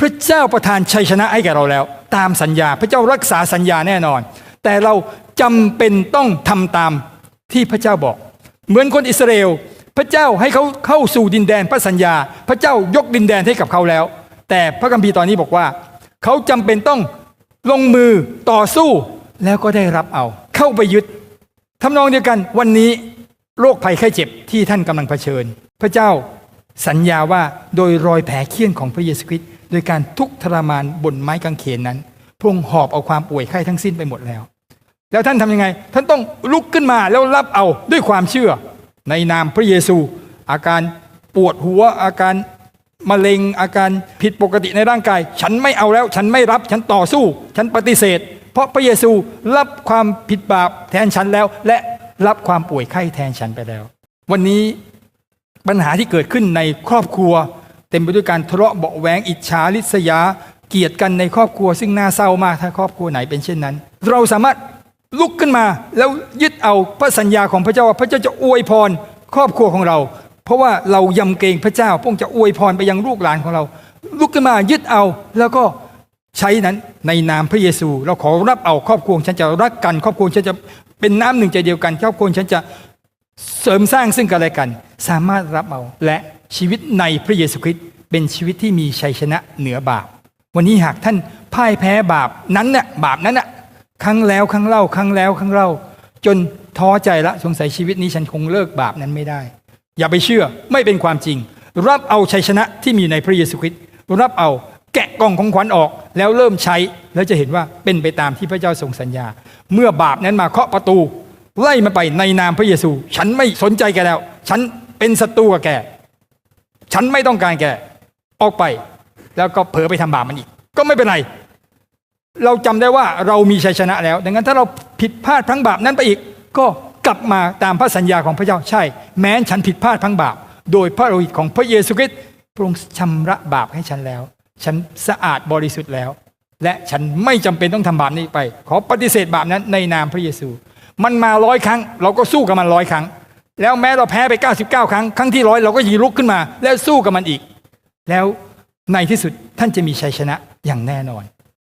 พระเจ้าประทานชัยชนะให้แก่เราแล้ว ตามสัญญาพระเจ้ารักษาสัญญาแน่นอน แต่เราจำเป็นต้องทำตามที่พระเจ้าบอก เหมือนคนอิสราเอลพระเจ้าให้เขาเข้าสู่ดินแดนพระสัญญา พระเจ้ายกดินแดนให้กับเขาแล้ว แต่พระคัมภีร์ตอนนี้บอกว่า เขาจำเป็นต้องลงมือต่อสู้แล้วก็ได้รับเอา เข้าไปยึดทำนองเดียวกันวันนี้โรคภัยไข้เจ็บที่ท่านกำลังเผชิญ พระเจ้า สัญญาว่าโดยรอยแผลเคี้ยนของพระเยซูคริสต์โดยการทุกข์ทรมานบนไม้กางเขนนั้นพระองค์หอบเอาความป่วยไข้ทั้งสิ้นไปหมดแล้ว แล้วท่านทำยังไง ท่านต้องลุกขึ้นมาแล้วรับเอาด้วยความเชื่อ ในนามพระเยซู อาการปวดหัวอาการมะเร็งอาการผิดปกติในร่างกาย ฉันไม่เอาแล้ว ฉันไม่รับฉันต่อสู้ ฉันปฏิเสธ เพราะพระเยซูรับความผิดบาปแทนฉันแล้ว และรับความป่วยไข้แทนฉันไปแล้ว วันนี้ ปัญหาที่เกิดขึ้นในครอบครัว เต็มไปด้วยการทะเลาะเบาะแวงอิจฉาริษยา เกลียดกันในครอบครัว ซึ่งน่าเศร้ามากถ้าครอบครัวไหนเป็นเช่นนั้น เราสามารถลุกขึ้นมาแล้วยึดเอาพระสัญญาของพระเจ้าว่าพระเจ้าจะอวยพรครอบครัวของเรา เพราะว่าเรายำเกรงพระเจ้าพระองค์จะอวยพรไปยังลูกหลานของเรา ลุกขึ้นมายึดเอาแล้วก็ใช้นั้นในนามพระเยซู เราขอรับเอาครอบครัวฉันจะรักกัน ครอบครัวฉันจะเป็นน้ำหนึ่งใจเดียวกัน ครอบครัวฉันจะเสริมสร้างซึ่งกันและกัน สามารถรับเอาและชีวิตในพระเยซูคริสต์เป็นชีวิตที่มีชัยชนะเหนือบาป วันนี้หากท่านพ่ายแพ้บาปนั้นน่ะบาปนั้นน่ะครั้งแล้วครั้งเล่าครั้งแล้วครั้งเล่า จนท้อใจละสงสัยชีวิตนี้ฉันคงเลิกบาปนั้นไม่ได้ อย่าไปเชื่อไม่เป็นความจริง รับเอาชัยชนะที่มีในพระเยซูคริสต์รับเอาแกะกล่องของขวัญออกแล้วเริ่มใช้แล้วจะเห็นว่าเป็นไปตามที่พระเจ้าทรงสัญญา เมื่อบาปนั้นมาเคาะประตู ไล่มาไปในนามพระเยซู ฉันไม่สนใจแกแล้ว ฉัน เป็นศัตรูกับแก ฉันไม่ต้องการแก ออกไป แล้วก็เผลอไปทำบาปมันอีก ก็ไม่เป็นไร เราจำได้ว่าเรามีชัยชนะแล้ว ดังนั้นถ้าเราผิดพลาดพลั้งบาปนั้นไปอีก ก็กลับมาตามพระสัญญาของพระเจ้าใช่ แม้ฉันผิดพลาดพลั้งบาป โดยพระโลหิตของพระเยซูคริสต์พระองค์ชำระบาปให้ฉันแล้ว ฉันสะอาดบริสุทธิ์แล้ว และฉันไม่จำเป็นต้องทำบาปนี้ไป ขอปฏิเสธบาปนั้นในนามพระเยซู มันมาร้อยครั้ง เราก็สู้กับมันร้อยครั้ง แล้วแม้เราแพ้ไป 99 ครั้ง ครั้งที่ร้อยเราก็ยีลุกขึ้นมา แล้วสู้กับมันอีก แล้วในที่สุดท่านจะมีชัยชนะอย่างแน่นอน